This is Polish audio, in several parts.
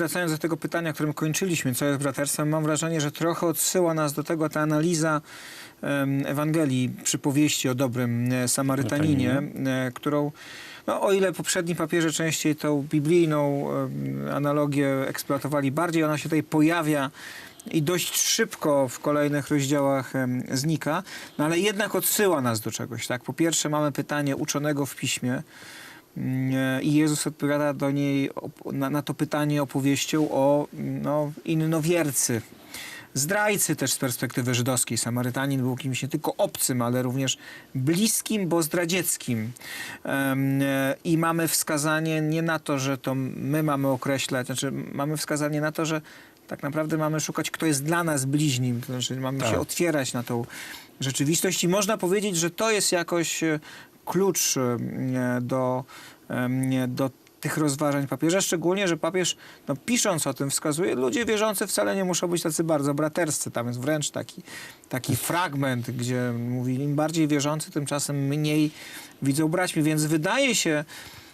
wracając do tego pytania, którym kończyliśmy, co jest braterstwem, mam wrażenie, że trochę odsyła nas do tego ta analiza Ewangelii, przypowieści o dobrym e, Samarytaninie, e, którą, no, o ile poprzedni papieże częściej tą biblijną analogię eksploatowali bardziej, ona się tutaj pojawia i dość szybko w kolejnych rozdziałach znika, no ale jednak odsyła nas do czegoś. Tak? Po pierwsze mamy pytanie uczonego w piśmie, I Jezus odpowiada do niej na, na to pytanie opowieścią o no, innowiercy. Zdrajcy też z perspektywy żydowskiej. Samarytanin był kimś nie tylko obcym, ale również bliskim, bo zdradzieckim. E, I mamy wskazanie nie na to, że to my mamy określać, znaczy mamy wskazanie na to, że tak naprawdę mamy szukać, kto jest dla nas bliźnim. To znaczy mamy Tak. się otwierać na tą rzeczywistość i można powiedzieć, że to jest jakoś e, klucz e, do, e, do tych rozważań papieża, szczególnie, że papież no, pisząc o tym wskazuje, ludzie wierzący wcale nie muszą być tacy bardzo braterscy. Tam jest wręcz taki, taki fragment, gdzie mówi, im bardziej wierzący, tymczasem mniej widzą braćmi, więc wydaje się,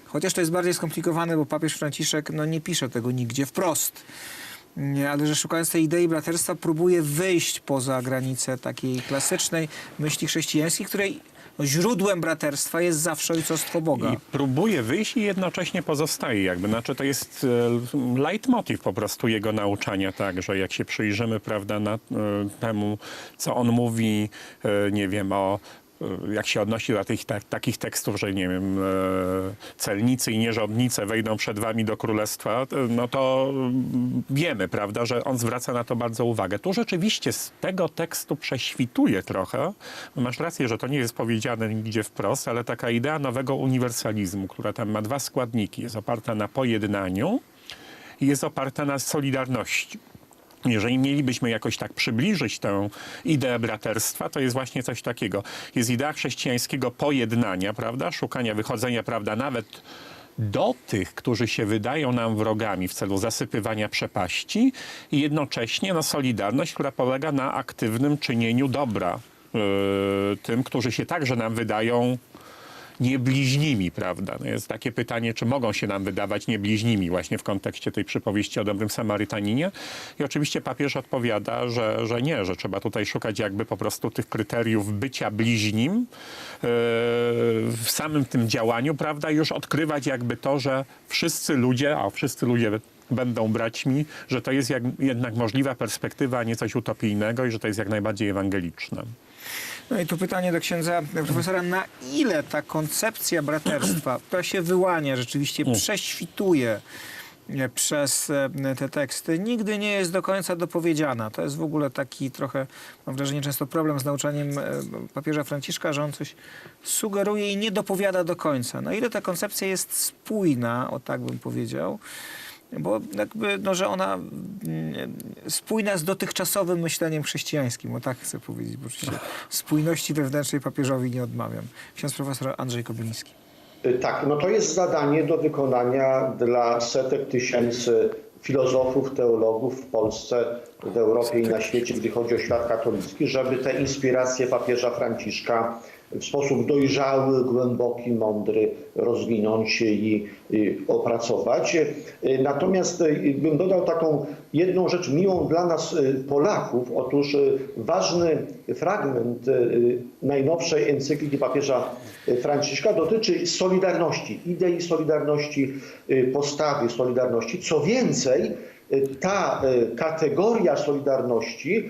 chociaż to jest bardziej skomplikowane, bo papież Franciszek no, nie pisze tego nigdzie wprost, nie, ale że szukając tej idei braterstwa próbuje wyjść poza granicę takiej klasycznej myśli chrześcijańskiej, której źródłem braterstwa jest zawsze ojcostwo Boga. I próbuje wyjść i jednocześnie pozostaje jakby. Znaczy to jest e, leitmotiv po prostu jego nauczania, tak, że jak się przyjrzymy, prawda, na, e, temu, co on mówi, e, nie wiem, o jak się odnosi do tych, tak, takich tekstów, że nie wiem, e, celnicy i nierządnice wejdą przed wami do królestwa, e, no to wiemy, prawda, że on zwraca na to bardzo uwagę. Tu rzeczywiście z tego tekstu prześwituje trochę, masz rację, że to nie jest powiedziane nigdzie wprost, ale taka idea nowego uniwersalizmu, która tam ma dwa składniki, jest oparta na pojednaniu i jest oparta na solidarności. Jeżeli mielibyśmy jakoś tak przybliżyć tę ideę braterstwa, to jest właśnie coś takiego. Jest idea chrześcijańskiego pojednania, prawda? Szukania wychodzenia, prawda? Nawet do tych, którzy się wydają nam wrogami w celu zasypywania przepaści i jednocześnie no, solidarność, która polega na aktywnym czynieniu dobra yy, tym, którzy się także nam wydają niebliźnimi, prawda? No jest takie pytanie, czy mogą się nam wydawać niebliźnimi właśnie w kontekście tej przypowieści o dobrym Samarytaninie. I oczywiście papież odpowiada, że, że nie, że trzeba tutaj szukać jakby po prostu tych kryteriów bycia bliźnim yy, w samym tym działaniu, prawda? Już odkrywać jakby to, że wszyscy ludzie, a wszyscy ludzie będą braćmi, że to jest jak, jednak możliwa perspektywa, a nie coś utopijnego i że to jest jak najbardziej ewangeliczne. No i tu pytanie do księdza profesora, na ile ta koncepcja braterstwa, która się wyłania, rzeczywiście prześwituje e, przez e, te teksty, nigdy nie jest do końca dopowiedziana. To jest w ogóle taki trochę, mam wrażenie, często problem z nauczaniem e, papieża Franciszka, że on coś sugeruje i nie dopowiada do końca. Na ile ta koncepcja jest spójna, o tak bym powiedział, bo jakby, no, że ona mm, spójna z dotychczasowym myśleniem chrześcijańskim, o tak chcę powiedzieć, bo oczywiście spójności wewnętrznej papieżowi nie odmawiam. Ksiądz profesor Andrzej Kobyliński. Y, Tak, no to jest zadanie do wykonania dla setek tysięcy filozofów, teologów w Polsce, w Europie i na świecie, gdy chodzi o świat katolicki, żeby te inspiracje papieża Franciszka w sposób dojrzały, głęboki, mądry rozwinąć i opracować. Y, Natomiast y, bym dodał taką jedną rzecz miłą dla nas y, Polaków. Otóż ważny fragment najnowszej encykliki papieża Franciszka dotyczy solidarności, idei solidarności, postawy solidarności. Co więcej, ta kategoria solidarności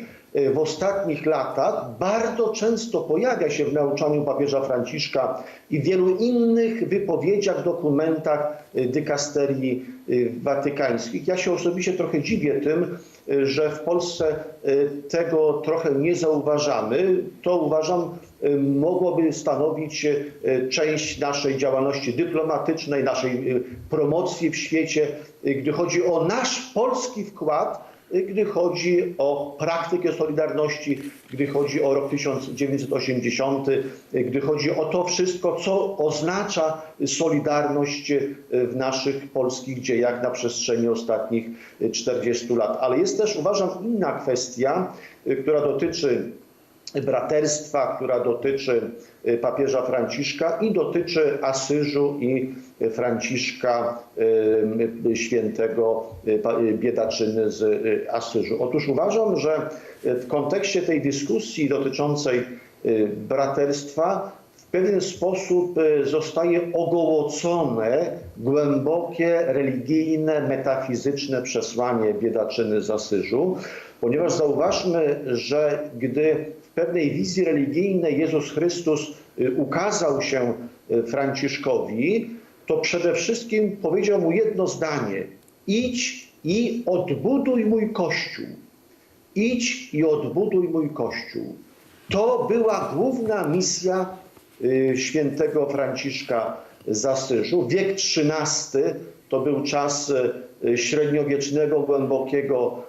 w ostatnich latach bardzo często pojawia się w nauczaniu papieża Franciszka i wielu innych wypowiedziach, dokumentach y, dykasterii y, watykańskich. Ja się osobiście trochę dziwię tym, że w Polsce tego trochę nie zauważamy. To uważam mogłoby stanowić część naszej działalności dyplomatycznej, naszej promocji w świecie, gdy chodzi o nasz polski wkład gdy chodzi o praktykę Solidarności, gdy chodzi o rok 1980, gdy chodzi o to wszystko, co oznacza Solidarność w naszych polskich dziejach na przestrzeni ostatnich 40 lat. Ale jest też, uważam, inna kwestia, która dotyczy braterstwa, która dotyczy y, papieża Franciszka i dotyczy Asyżu i Franciszka y, świętego y, y, biedaczyny z Asyżu. Otóż uważam, że w kontekście tej dyskusji dotyczącej braterstwa w pewien sposób zostaje ogołocone głębokie religijne, metafizyczne przesłanie biedaczyny z Asyżu, ponieważ zauważmy, że gdy pewnej wizji religijnej Jezus Chrystus y, ukazał się y, Franciszkowi, to przede wszystkim powiedział mu jedno zdanie: idź i odbuduj mój kościół. Idź i odbuduj mój kościół. To była główna misja y, świętego Franciszka z Asyżu. Wiek XIII to był czas średniowiecznego, głębokiego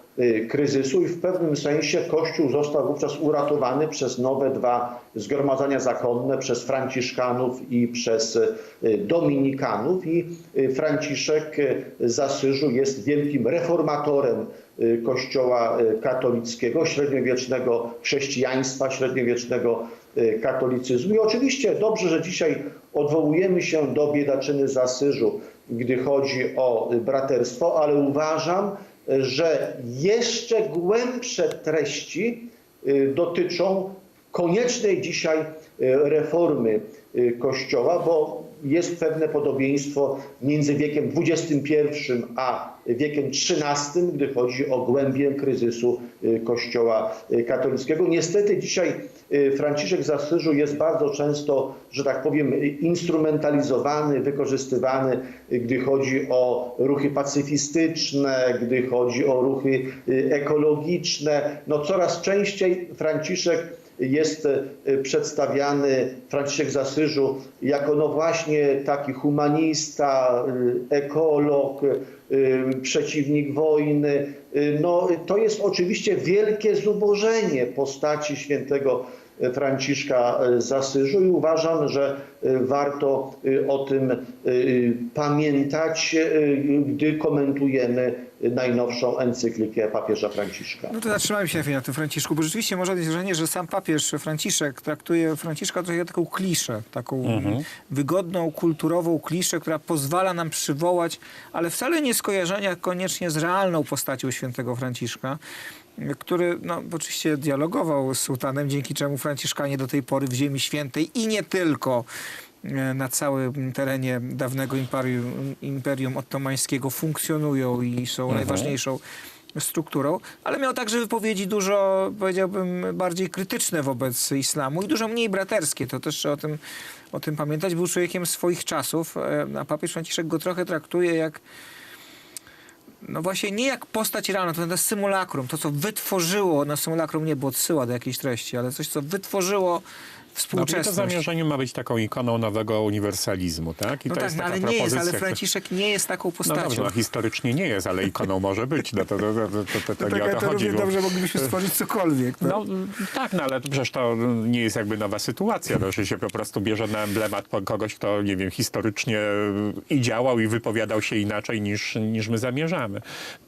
kryzysu i w pewnym sensie Kościół został wówczas uratowany przez nowe dwa zgromadzenia zakonne, przez Franciszkanów i przez y, Dominikanów i y, Franciszek y, z Asyżu jest wielkim reformatorem y, Kościoła y, katolickiego, średniowiecznego chrześcijaństwa, średniowiecznego y, katolicyzmu. I oczywiście dobrze, że dzisiaj odwołujemy się do biedaczyny z Asyżu, gdy chodzi o y, braterstwo, ale uważam, y, że jeszcze głębsze treści y, dotyczą koniecznej dzisiaj y, reformy y, Kościoła, bo jest pewne podobieństwo między wiekiem XXI a wiekiem XIII, gdy chodzi o głębię kryzysu Kościoła katolickiego. Niestety dzisiaj Franciszek z Asyżu jest bardzo często, że tak powiem, y, instrumentalizowany, wykorzystywany, y, gdy chodzi o ruchy pacyfistyczne, gdy chodzi o ruchy y, ekologiczne. No coraz częściej Franciszek jest e, przedstawiany Franciszek z Asyżu jako no właśnie taki humanista, e, ekolog, e, przeciwnik wojny. No, to jest oczywiście wielkie zubożenie postaci świętego Franciszka z Asyżu i uważam, że e, warto e, o tym e, pamiętać, gdy komentujemy najnowszą encyklikę papieża Franciszka. No to zatrzymajmy się na chwilę na tym Franciszku, bo rzeczywiście można odnieść wrażenie, że sam papież Franciszek traktuje Franciszka trochę jak taką kliszę, taką wygodną, kulturową kliszę, która pozwala nam przywołać, ale wcale nie skojarzenia koniecznie z realną postacią świętego Franciszka, który no, oczywiście dialogował z sułtanem, dzięki czemu Franciszkanie do tej pory w Ziemi Świętej i nie tylko e, na całym terenie dawnego imperium, imperium ottomańskiego funkcjonują i są najważniejszą strukturą, ale miał także wypowiedzi dużo, powiedziałbym, bardziej krytyczne wobec islamu i dużo mniej braterskie. To też trzeba o tym, o tym pamiętać. Był człowiekiem swoich czasów, e, a papież Franciszek go trochę traktuje jak no właśnie nie jak postać realna, to jest symulakrum, to co wytworzyło, no symulakrum nie było odsyła do jakiejś treści, ale coś co wytworzyło No, i to współczesność. zamierzenie ma być taką ikoną nowego uniwersalizmu, tak? I No to tak, jest no, taka ale nie jest, ale Franciszek nie jest taką No postacią. dobrze, no, historycznie nie jest, ale ikoną może być. No to, to, to, to, to, to No nie tak, o to to chodzi. bo- dobrze moglibyśmy stworzyć cokolwiek. No. No tak, no ale przecież to nie jest jakby nowa sytuacja, no, że się po prostu bierze na emblemat kogoś, kto, nie wiem, historycznie i działał i wypowiadał się inaczej niż, niż my zamierzamy.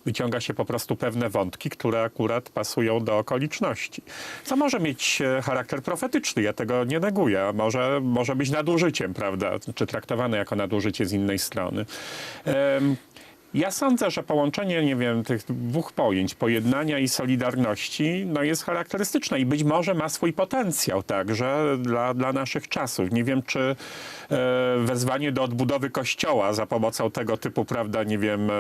Wyciąga się po prostu pewne wątki, które akurat pasują do okoliczności. Co może mieć e, charakter profetyczny, ja tego nie neguję, a może, może być nadużyciem, prawda, czy traktowane jako nadużycie z innej strony. Em, ja sądzę, że połączenie, nie wiem, tych dwóch pojęć, pojednania i solidarności, no jest charakterystyczne i być może ma swój potencjał także dla, dla naszych czasów. Nie wiem, czy e, wezwanie do odbudowy kościoła za pomocą tego typu, prawda, nie wiem, e,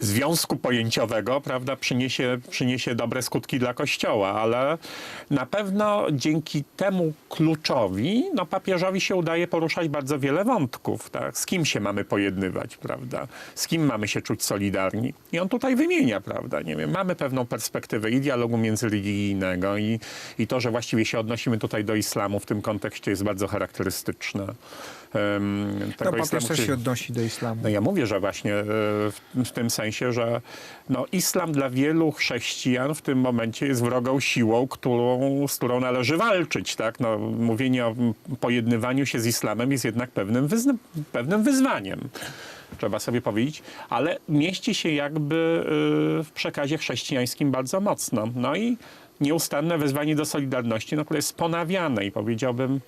związku pojęciowego, prawda, przyniesie, przyniesie dobre skutki dla Kościoła, ale na pewno dzięki temu kluczowi, no papieżowi się udaje poruszać bardzo wiele wątków, tak? Z kim się mamy pojednywać, prawda? Z kim mamy się czuć solidarni? I on tutaj wymienia, prawda, nie wiem, mamy pewną perspektywę i dialogu międzyreligijnego i, i to, że właściwie się odnosimy tutaj do islamu w tym kontekście jest bardzo charakterystyczne. Um, No, papież też się odnosi do islamu. no ja mówię, że właśnie e, w, w tym sensie, że no, islam dla wielu chrześcijan w tym momencie jest wrogą siłą, którą, z którą należy walczyć. Tak? No, mówienie o pojednywaniu się z islamem jest jednak pewnym, wyzna- pewnym wyzwaniem. trzeba sobie powiedzieć, ale mieści się jakby y, w przekazie chrześcijańskim bardzo mocno. No i nieustanne wezwanie do solidarności, no, które jest ponawiane i powiedziałbym,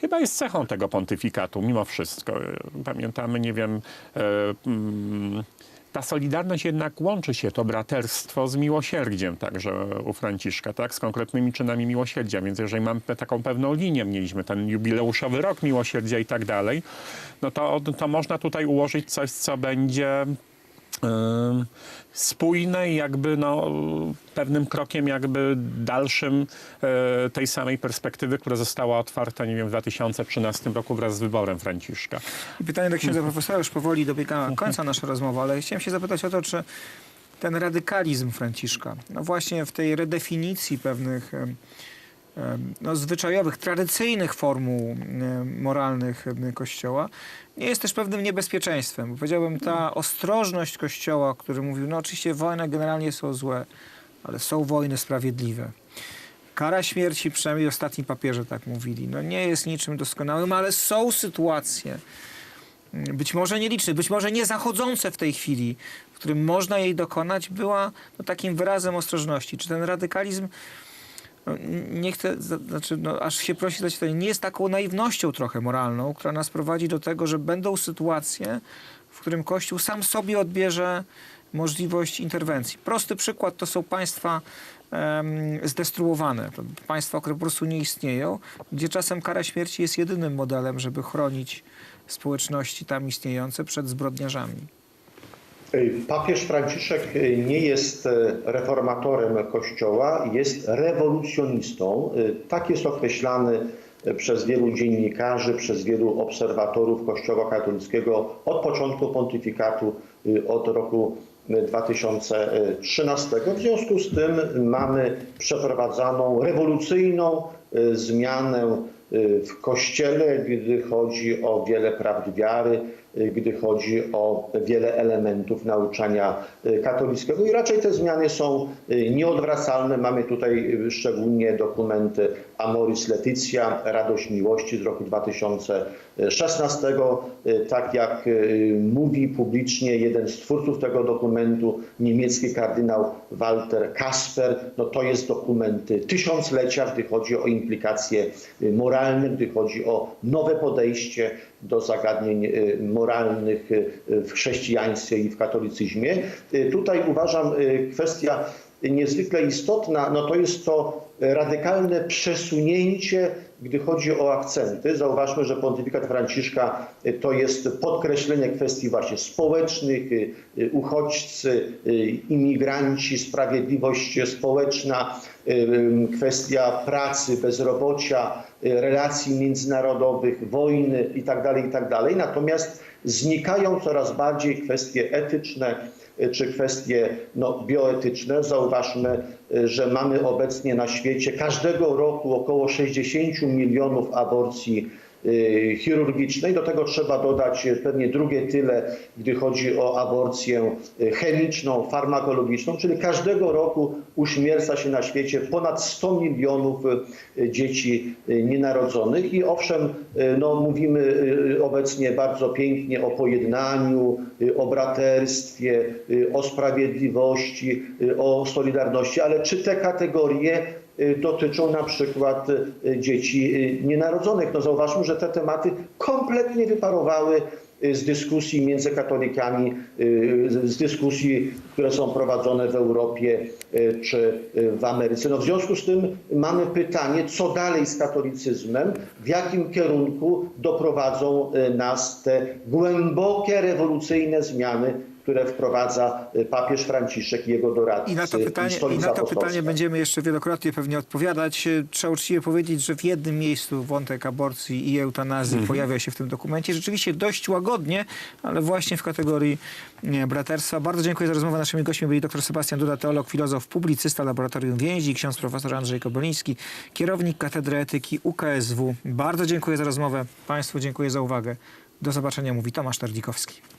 chyba jest cechą tego pontyfikatu, mimo wszystko. Y, Pamiętamy, nie wiem, e, mm, ta solidarność jednak łączy się, to braterstwo z miłosierdziem także u Franciszka, tak? z konkretnymi czynami miłosierdzia. Więc jeżeli mamy taką pewną linię, mieliśmy ten jubileuszowy rok miłosierdzia i tak dalej, no to, to można tutaj ułożyć coś, co będzie spójne i jakby no, pewnym krokiem jakby dalszym e, tej samej perspektywy, która została otwarta, nie wiem, w 2013 roku wraz z wyborem Franciszka. I pytanie do księdza profesora, już powoli dobiega końca nasza rozmowa, ale chciałem się zapytać o to, czy ten radykalizm Franciszka, no właśnie w tej redefinicji pewnych no, zwyczajowych, tradycyjnych formuł moralnych Kościoła, nie jest też pewnym niebezpieczeństwem. Bo powiedziałbym, ta ostrożność Kościoła, który mówił, no oczywiście wojny generalnie są złe, ale są wojny sprawiedliwe. Kara śmierci, przynajmniej ostatni papieże tak mówili, no nie jest niczym doskonałym, ale są sytuacje, mm, być może nieliczne, być może nie zachodzące w tej chwili, w którym można jej dokonać, była no, takim wyrazem ostrożności. Czy ten radykalizm, nie chcę, znaczy, no, aż się prosi zadać pytanie, nie jest taką naiwnością trochę moralną, która nas prowadzi do tego, że będą sytuacje, w którym Kościół sam sobie odbierze możliwość interwencji. Prosty przykład to są państwa em, zdestruowane, państwa, które po prostu nie istnieją, gdzie czasem kara śmierci jest jedynym modelem, żeby chronić społeczności tam istniejące przed zbrodniarzami. Papież Franciszek nie jest e, reformatorem Kościoła, jest rewolucjonistą. E, Tak jest określany e, przez wielu dziennikarzy, przez wielu obserwatorów Kościoła katolickiego od początku pontyfikatu, od roku 2013. W związku z tym mamy przeprowadzaną rewolucyjną zmianę w Kościele, gdy chodzi o wiele prawd wiary, y, gdy chodzi o wiele elementów nauczania y, katolickiego i raczej te zmiany są y, nieodwracalne. Mamy tutaj y, szczególnie dokumenty Amoris Leticia, Radość Miłości z roku 2016. Y, Tak jak y, mówi publicznie jeden z twórców tego dokumentu, niemiecki kardynał Walter Kasper, no to jest dokument y, tysiąclecia, gdy chodzi o implikacje y, moralne, gdy chodzi o nowe podejście do zagadnień y, moralnych y, w chrześcijaństwie i w katolicyzmie. Y, Tutaj uważam kwestia niezwykle istotna, no to jest to radykalne przesunięcie, gdy chodzi o akcenty. Zauważmy, że pontyfikat Franciszka y, to jest podkreślenie kwestii właśnie społecznych, y, y, uchodźcy, imigranci, sprawiedliwość społeczna, kwestia pracy, bezrobocia, relacji międzynarodowych, wojny itd., itd. Natomiast znikają coraz bardziej kwestie etyczne, czy kwestie no, bioetyczne. Zauważmy, y, że mamy obecnie na świecie każdego roku około 60 milionów aborcji chirurgicznej. Do tego trzeba dodać y, pewnie drugie tyle, gdy chodzi o aborcję y, chemiczną, farmakologiczną, czyli każdego roku uśmierca się na świecie ponad 100 milionów y, dzieci y, nienarodzonych i owszem, y, no, mówimy y, obecnie bardzo pięknie o pojednaniu, y, o braterstwie, y, o sprawiedliwości, y, o solidarności, ale czy te kategorie y, dotyczą na przykład y, dzieci y, nienarodzonych. No zauważmy, że te tematy kompletnie wyparowały y, z dyskusji między katolikami, y, z dyskusji, które są prowadzone w Europie y, czy y, w Ameryce. No w związku z tym mamy pytanie, co dalej z katolicyzmem, w jakim kierunku doprowadzą y, nas te głębokie, rewolucyjne zmiany, które wprowadza y, papież Franciszek i jego doradcy I na to pytanie, i na to pytanie będziemy jeszcze wielokrotnie pewnie odpowiadać. E, Trzeba uczciwie powiedzieć, że w jednym miejscu wątek aborcji i eutanazji pojawia się w tym dokumencie. Rzeczywiście dość łagodnie, ale właśnie w kategorii nie, braterstwa. Bardzo dziękuję za rozmowę. Naszymi gośćmi byli dr Sebastian Duda, teolog, filozof, publicysta Laboratorium Więzi, ksiądz profesor Andrzej Koboliński, kierownik Katedry Etyki UKSW. Bardzo dziękuję za rozmowę. Państwu dziękuję za uwagę. Do zobaczenia, mówi Tomasz Tardikowski.